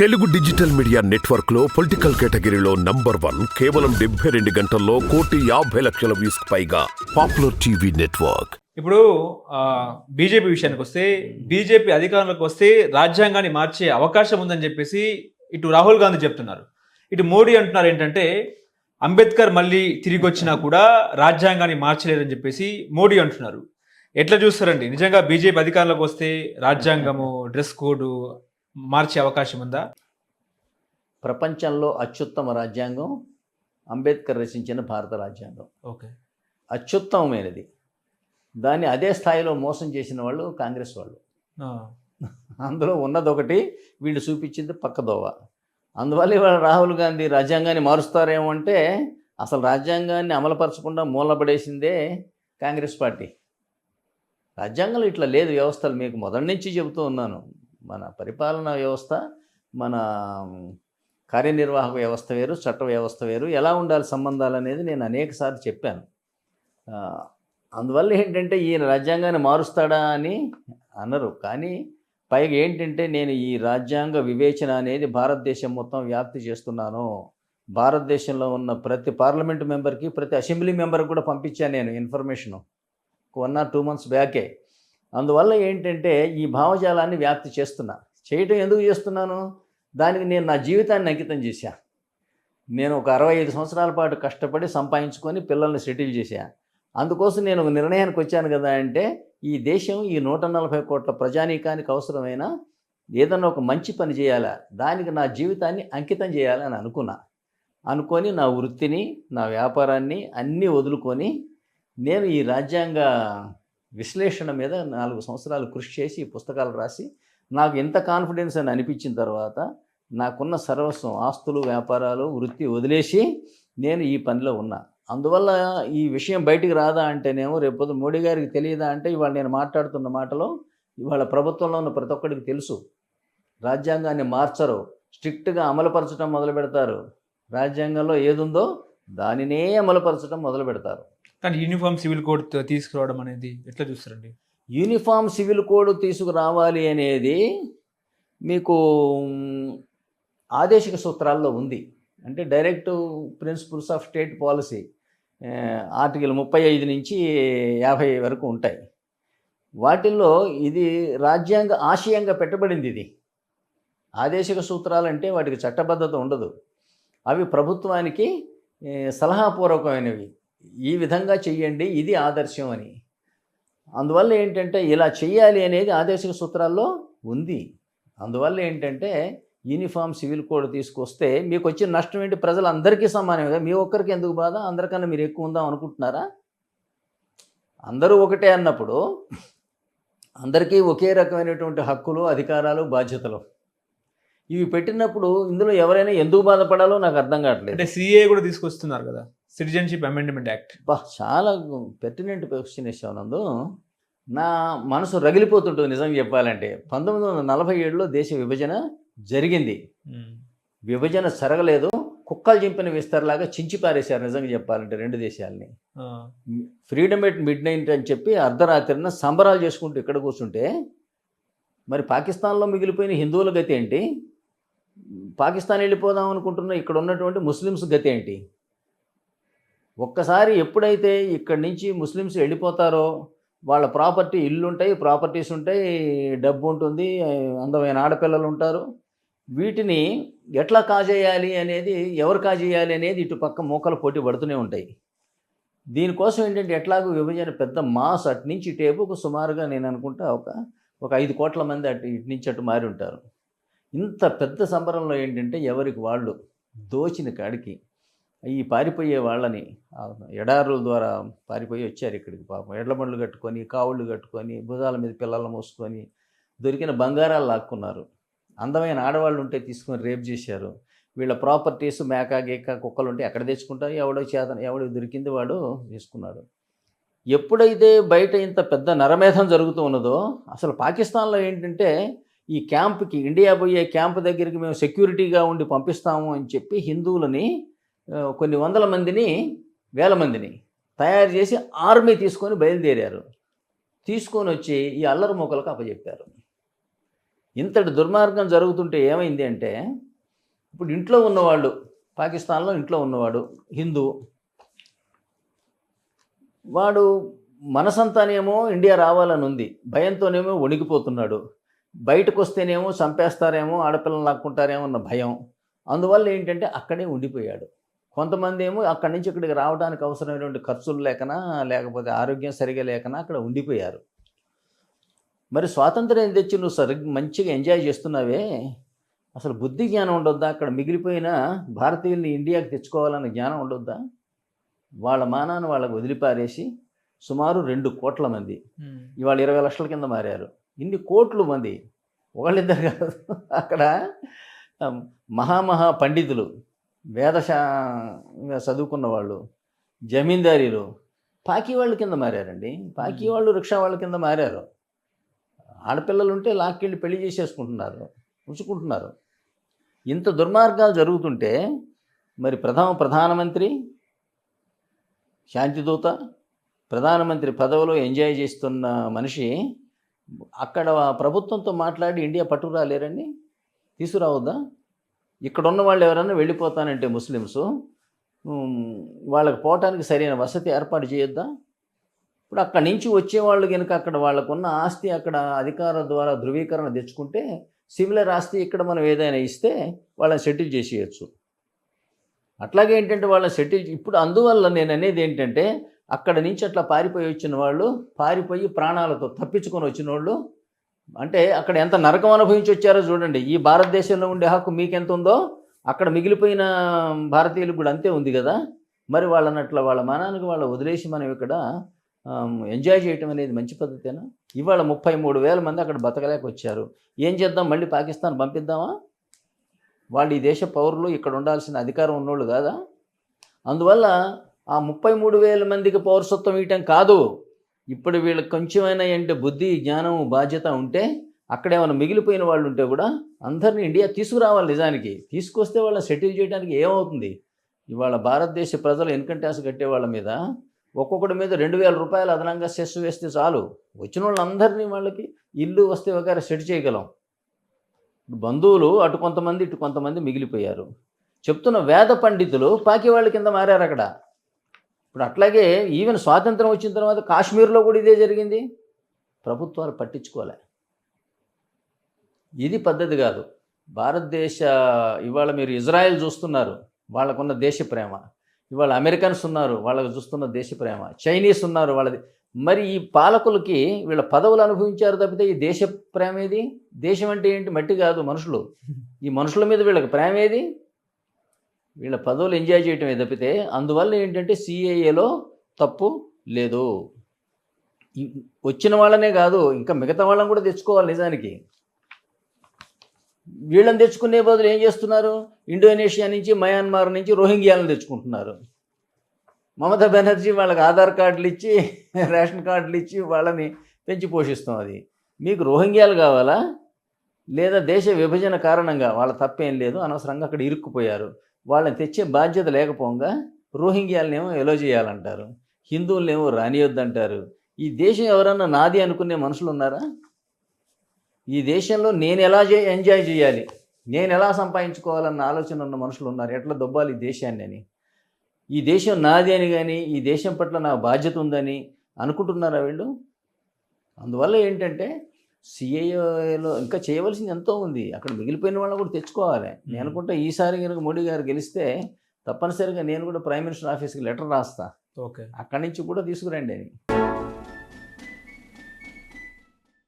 Telugu digital media నెట్వర్క్లో political కేటగిరీలో number one కేవలం డెబ్బై రెండు గంటల్లో కోటి యాభై లక్షల వ్యూస్ పైగా పాపులర్ టీవీ నెట్వర్క్. ఇప్పుడు బీజేపీ విషయానికి వస్తే బీజేపీ అధికారంలోకి వస్తే రాజ్యాంగాన్ని మార్చే అవకాశం ఉందని చెప్పేసి ఇటు రాహుల్ గాంధీ చెప్తున్నారు. ఇటు మోడీ అంటున్నారు ఏంటంటే అంబేద్కర్ మళ్ళీ తిరిగి వచ్చినా కూడా రాజ్యాంగాన్ని మార్చలేదని చెప్పేసి మోడీ అంటున్నారు. ఎట్లా చూస్తారండి? నిజంగా బీజేపీ అధికారంలోకి వస్తే రాజ్యాంగము డ్రెస్ కోడ్ మార్చే అవకాశం ఉందా? ప్రపంచంలో అత్యుత్తమ రాజ్యాంగం అంబేద్కర్ రచించిన భారత రాజ్యాంగం. ఓకే. అత్యుత్తమమైనది. దాన్ని అదే స్థాయిలో మోసం చేసిన వాళ్ళు కాంగ్రెస్ వాళ్ళు. అందులో ఉన్నదొకటి వీళ్ళు చూపించింది పక్కదోవ అందువల్ల ఇవాళ రాహుల్ గాంధీ రాజ్యాంగాన్ని మారుస్తారేమో అంటే అసలు రాజ్యాంగాన్ని అమలుపరచకుండా మూలపడేసిందే కాంగ్రెస్ పార్టీ. రాజ్యాంగంలో ఇట్లా లేదు వ్యవస్థలు. మీకు మొదటి నుంచి చెబుతూ ఉన్నాను. మన పరిపాలనా వ్యవస్థ మన కార్యనిర్వాహక వ్యవస్థ వేరు చట్ట వ్యవస్థ వేరు ఎలా ఉండాలి సంబంధాలు అనేది నేను అనేకసార్లు చెప్పాను. అందువల్ల ఏంటంటే ఈయన రాజ్యాంగాన్ని మారుస్తాడా అని అనరు. కానీ పైగా ఏంటంటే నేను ఈ రాజ్యాంగ వివేచన అనేది భారతదేశం మొత్తం వ్యాప్తి చేస్తున్నాను. భారతదేశంలో ఉన్న ప్రతి పార్లమెంట్ మెంబర్కి ప్రతి అసెంబ్లీ మెంబర్కి కూడా పంపించాను నేను information. One or two months బ్యాకే. అందువల్ల ఏంటంటే ఈ భావజాలాన్ని వ్యాప్తి చేస్తున్నా. చేయటం ఎందుకు చేస్తున్నాను? దానికి నేను నా జీవితాన్ని అంకితం చేశా. నేను ఒక అరవై ఐదు సంవత్సరాల పాటు కష్టపడి సంపాదించుకొని పిల్లల్ని సెటిల్ చేశా. అందుకోసం నేను ఒక నిర్ణయానికి వచ్చాను కదా అంటే ఈ దేశం ఈ నూట నలభై కోట్ల ప్రజానీకానికి అవసరమైన ఏదన్నా ఒక మంచి పని చేయాలా? దానికి నా జీవితాన్ని అంకితం చేయాలని అనుకున్నా. అనుకొని నా వృత్తిని నా వ్యాపారాన్ని అన్నీ వదులుకొని నేను ఈ రాజ్యాంగ విశ్లేషణ మీద నాలుగు సంవత్సరాలు కృషి చేసి పుస్తకాలు రాసి నాకు ఎంత కాన్ఫిడెన్స్ అని అనిపించిన తర్వాత నాకున్న సర్వస్వం ఆస్తులు వ్యాపారాలు వృత్తి వదిలేసి నేను ఈ పనిలో ఉన్నా. అందువల్ల ఈ విషయం బయటికి రాదా అంటేనేమో రేపు మోడీ గారికి తెలియదా అంటే ఇవాళ నేను మాట్లాడుతున్న మాటలో ఇవాళ ప్రభుత్వంలో ఉన్న ప్రతి ఒక్కడికి తెలుసు. రాజ్యాంగాన్ని మార్చరు స్ట్రిక్ట్గా అమలుపరచడం మొదలు పెడతారు. రాజ్యాంగంలో ఏదుందో దానినే అమలుపరచడం మొదలు పెడతారు. కానీ యూనిఫామ్ సివిల్ కోడ్ తీసుకురావడం అనేది ఎట్లా చూస్తారండి? యూనిఫామ్ సివిల్ కోడ్ తీసుకురావాలి అనేది మీకు ఆదేశిక సూత్రాల్లో ఉంది. అంటే direct principles of state policy article ముప్పై ఐదు నుంచి యాభై వరకు ఉంటాయి. వాటిల్లో ఇది రాజ్యాంగ ఆశయంగా పెట్టబడింది ఇది. ఆదేశిక సూత్రాలు అంటే వాటికి చట్టబద్ధత ఉండదు. అవి ప్రభుత్వానికి సలహాపూర్వకమైనవి. ఈ విధంగా చెయ్యండి ఇది ఆదర్శం అని. అందువల్ల ఏంటంటే ఇలా చేయాలి అనేది ఆదేశిక సూత్రాల్లో ఉంది. అందువల్ల ఏంటంటే యూనిఫామ్ సివిల్ కోడ్ తీసుకొస్తే మీకు వచ్చిన నష్టం ఏంటి? ప్రజలందరికీ సమానమే కదా? మీ ఒక్కరికి ఎందుకు బాధ? అందరికన్నా మీరు ఎక్కువ ఉందాం అనుకుంటున్నారా? అందరూ ఒకటే అన్నప్పుడు అందరికీ ఒకే రకమైనటువంటి హక్కులు అధికారాలు బాధ్యతలు. ఇవి పెట్టినప్పుడు ఇందులో ఎవరైనా ఎందుకు బాధపడాలో నాకు అర్థం కావట్లేదు. అంటే సిఏ కూడా తీసుకొస్తున్నారు కదా? Citizenship amendment act. బా చాలా పెర్టినెంట్ క్వశ్చన్ ఇచ్చావు నందు. నా మనసు రగిలిపోతుంటుంది నిజంగా చెప్పాలంటే. పంతొమ్మిది వందల నలభై ఏడులో దేశ విభజన జరిగింది. విభజన జరగలేదు. కుక్కలు చింపిన విస్తరలాగా చించి పారేశారు నిజంగా చెప్పాలంటే రెండు దేశాలని. ఫ్రీడమ్ ఎట్ మిడ్ నైట్ అని చెప్పి అర్ధరాత్రిన సంబరాలు చేసుకుంటూ ఇక్కడ కూర్చుంటే మరి పాకిస్తాన్లో మిగిలిపోయిన హిందువుల గతి ఏంటి? పాకిస్తాన్ వెళ్ళిపోదాం అనుకుంటున్న ఇక్కడ ఉన్నటువంటి ముస్లిమ్స్ గతి ఏంటి? ఒక్కసారి ఎప్పుడైతే ఇక్కడి నుంచి ముస్లిమ్స్ వెళ్ళిపోతారో వాళ్ళ ప్రాపర్టీ ఇల్లు ఉంటాయి ప్రాపర్టీస్ ఉంటాయి డబ్బు ఉంటుంది అందమైన ఆడపిల్లలు ఉంటారు. వీటిని ఎట్లా కాజేయాలి అనేది ఎవరు కాజేయాలి అనేది ఇటు పక్క మూకలు పోటీ పడుతూనే ఉంటాయి. దీనికోసం ఏంటంటే ఎట్లాగో విభజన పెద్ద మాస్ అటు నుంచి టేపుకు సుమారుగా నేను అనుకుంటా ఒక ఒక ఐదు కోట్ల మంది అటు ఇటు నుంచి అటు మారి ఉంటారు. ఇంత పెద్ద సంబరంలో ఏంటంటే ఎవరికి వాళ్ళు దోచిన కాడికి ఈ పారిపోయే వాళ్ళని ఎడారుల ద్వారా పారిపోయి వచ్చారు ఇక్కడికి పాపం. ఎడ్లబండ్లు కట్టుకొని కావుళ్ళు కట్టుకొని భుజాల మీద పిల్లలు మోసుకొని దొరికిన బంగారాలు లాక్కున్నారు. అందమైన ఆడవాళ్ళు ఉంటే తీసుకొని రేప్ చేశారు. వీళ్ళ ప్రాపర్టీస్ మేక గేక కుక్కలు ఉంటే ఎక్కడ తెచ్చుకుంటారు? ఎవడో చేత ఎవడో దొరికింది వాడు తీసుకున్నాడు. ఎప్పుడైతే బయట ఇంత పెద్ద నరమేధం జరుగుతూ ఉన్నదో అసలు పాకిస్తాన్లో ఏంటంటే ఈ క్యాంప్కి ఇండియా పోయే క్యాంప్ దగ్గరికి మేము సెక్యూరిటీగా ఉండి పంపిస్తాము అని చెప్పి హిందువులని కొన్ని వందల మందిని వేల మందిని తయారు చేసి ఆర్మీ తీసుకొని బయలుదేరారు. తీసుకొని వచ్చి ఈ అల్లరి మొక్కలకు అప్పచెప్పారు ఇంతటి దుర్మార్గం జరుగుతుంటే ఏమైంది అంటే ఇప్పుడు ఇంట్లో ఉన్నవాళ్ళు పాకిస్తాన్లో ఇంట్లో ఉన్నవాడు హిందూ వాడు మనసంతానేమో ఇండియా రావాలని ఉంది. భయంతోనేమో వణికిపోతున్నాడు. బయటకు వస్తేనేమో చంపేస్తారేమో ఆడపిల్లలు లాక్కుంటారేమో అన్న భయం. అందువల్ల ఏంటంటే అక్కడే ఉండిపోయాడు. కొంతమంది ఏమో అక్కడి నుంచి ఇక్కడికి రావడానికి అవసరమైనటువంటి ఖర్చులు లేకనా లేకపోతే ఆరోగ్యం సరిగా లేకనా అక్కడ ఉండిపోయారు. మరి స్వాతంత్రం తెచ్చి నువ్వు సరి మంచిగా ఎంజాయ్ చేస్తున్నావే. అసలు బుద్ధి జ్ఞానం ఉండొద్దా? అక్కడ మిగిలిపోయిన భారతీయుల్ని ఇండియాకి తెచ్చుకోవాలన్న జ్ఞానం ఉండొద్దా? వాళ్ళ మానాన్ని వాళ్ళకి వదిలిపారేసి సుమారు రెండు కోట్ల మంది. ఇవాళ ఇరవై లక్షల కింద మారారు. ఇన్ని కోట్లు మంది. ఒకళ్ళిద్దరు కాదు. అక్కడ మహామహా పండితులు. వేదశా చదువుకున్న వాళ్ళు జమీందారీలు పాకీ వాళ్ళ కింద మారారండి. పాకీ వాళ్ళు రిక్షా వాళ్ళ కింద మారారు. ఆడపిల్లలు ఉంటే లాక్కెళ్ళి పెళ్ళి చేసేసుకుంటున్నారు ఉంచుకుంటున్నారు. ఇంత దుర్మార్గాలు జరుగుతుంటే మరి ప్రథమ ప్రధానమంత్రి శాంతిదూత ప్రధానమంత్రి పదవిలో ఎంజాయ్ చేస్తున్న మనిషి అక్కడ ప్రభుత్వంతో మాట్లాడి ఇండియా పట్టు రాలేరండి తీసుకురావద్దా? ఇక్కడ ఉన్న వాళ్ళు ఎవరైనా వెళ్ళిపోతానంటే ముస్లిమ్స్ వాళ్ళకి పోవటానికి సరైన వసతి ఏర్పాటు చేయొద్దా? ఇప్పుడు అక్కడి నుంచి వచ్చేవాళ్ళు కనుక అక్కడ వాళ్ళకున్న ఆస్తి అక్కడ అధికారుల ద్వారా ధృవీకరణ తెచ్చుకుంటే సిమిలర్ ఆస్తి ఇక్కడ మనం ఏదైనా ఇస్తే వాళ్ళని సెటిల్ చేసేయచ్చు. అట్లాగే ఏంటంటే వాళ్ళని సెటిల్ ఇప్పుడు అందువల్ల నేను అనేది ఏంటంటే అక్కడ నుంచి అట్లా పారిపోయి వచ్చిన వాళ్ళు పారిపోయి ప్రాణాలతో తప్పించుకొని వచ్చిన వాళ్ళు అంటే అక్కడ ఎంత నరకం అనుభవించి వచ్చారో చూడండి. ఈ భారతదేశంలో ఉండే హక్కు మీకెంత ఉందో అక్కడ మిగిలిపోయిన భారతీయులకు కూడా అంతే ఉంది కదా. మరి వాళ్ళని వాళ్ళ మానానికి వాళ్ళ వదిలేసి మనం ఇక్కడ ఎంజాయ్ చేయటం అనేది మంచి పద్ధతేనా? ఇవాళ ముప్పై మూడు వేల మంది అక్కడ బతకలేక వచ్చారు ఏం చేద్దాం? మళ్ళీ పాకిస్తాన్ పంపిద్దామా? వాళ్ళు ఈ దేశ పౌరులు ఇక్కడ ఉండాల్సిన అధికారం ఉన్నోళ్ళు కాదా? అందువల్ల ఆ ముప్పై మూడు వేల మందికి పౌరసత్వం ఇవ్వటం కాదు. ఇప్పుడు వీళ్ళకి కొంచెమైనా ఏంటి బుద్ధి జ్ఞానం బాధ్యత ఉంటే అక్కడేమైనా మిగిలిపోయిన వాళ్ళు ఉంటే కూడా అందరినీ ఇండియా తీసుకురావాలి నిజానికి. తీసుకొస్తే వాళ్ళని సెటిల్ చేయడానికి ఏమవుతుంది? ఇవాళ భారతదేశ ప్రజలు ఇన్కమ్ ట్యాక్స్ కట్టే వాళ్ళ మీద ఒక్కొక్కటి మీద రెండు వేల రూపాయలు అదనంగా సెస్ వేస్తే చాలు. వచ్చిన వాళ్ళందరినీ వాళ్ళకి ఇల్లు వస్తే వగైరా సెట్ చేయగలం. బంధువులు అటు కొంతమంది ఇటు కొంతమంది మిగిలిపోయారు. చెప్తున్న వేద పండితులు పాకి వాళ్ళ కింద మారారు అక్కడ. ఇప్పుడు అట్లాగే ఈవెన్ స్వాతంత్రం వచ్చిన తర్వాత కాశ్మీర్లో కూడా ఇదే జరిగింది. ప్రభుత్వాలు పట్టించుకోలే. ఇది పద్ధతి కాదు. భారతదేశ ఇవాళ మీరు ఇజ్రాయెల్ చూస్తున్నారు. వాళ్ళకున్న దేశ ప్రేమ. ఇవాళ అమెరికన్స్ ఉన్నారు వాళ్ళకు చూస్తున్న దేశ ప్రేమ. చైనీస్ ఉన్నారు వాళ్ళది. మరి ఈ పాలకులకి వీళ్ళ పదవులు అనుభవించారు తప్పితే ఈ దేశ ప్రేమ ఏది? దేశం అంటే ఏంటి? మట్టి కాదు మనుషులు. ఈ మనుషుల మీద వీళ్ళకి ప్రేమ ఏది? వీళ్ళ పదవులు ఎంజాయ్ చేయటమే తప్పితే అందువల్ల ఏంటంటే సిఏఏలో తప్పు లేదు. వచ్చిన వాళ్ళనే కాదు ఇంకా మిగతా వాళ్ళని కూడా తెచ్చుకోవాలి నిజానికి. వీళ్ళని తెచ్చుకునే బదులు ఏం చేస్తున్నారు? ఇండోనేషియా నుంచి మయన్మార్ నుంచి రోహింగ్యాలను తెచ్చుకుంటున్నారు. మమతా బెనర్జీ వాళ్ళకి ఆధార్ కార్డులు ఇచ్చి రేషన్ కార్డులు ఇచ్చి వాళ్ళని పెంచి పోషిస్తాం అది. మీకు రోహింగ్యాలు కావాలా? లేదా దేశ విభజన కారణంగా వాళ్ళ తప్పేం లేదు అనవసరంగా అక్కడ ఇరుక్కుపోయారు. వాళ్ళని తెచ్చే బాధ్యత లేకపోగా రోహింగ్యాలనేమో ఎలో చేయాలంటారు. హిందువులనేమో రానియొద్దంటారు. ఈ దేశం ఎవరన్నా నాది అనుకునే మనుషులు ఉన్నారా? ఈ దేశంలో నేను ఎలా చే ఎంజాయ్ చేయాలి? నేను ఎలా సంపాదించుకోవాలన్న ఆలోచన ఉన్న మనుషులు ఉన్నారు. ఎట్లా దొబ్బాలి ఈ దేశాన్ని అని. ఈ దేశం నాది అని కానీ ఈ దేశం పట్ల నా బాధ్యత ఉందని అనుకుంటున్నారా వీళ్ళు? అందువల్ల ఏంటంటే సిఏలో ఇంకా చేయవలసింది ఎంతో ఉంది. అక్కడ మిగిలిపోయిన వాళ్ళని కూడా తెచ్చుకోవాలి. నేను అనుకుంటా ఈసారి కనుక మోడీ గారు గెలిస్తే తప్పనిసరిగా నేను కూడా ప్రైమ్ మినిస్టర్ ఆఫీస్కి లెటర్ రాస్తా. ఓకే. అక్కడి నుంచి కూడా తీసుకురండి అని.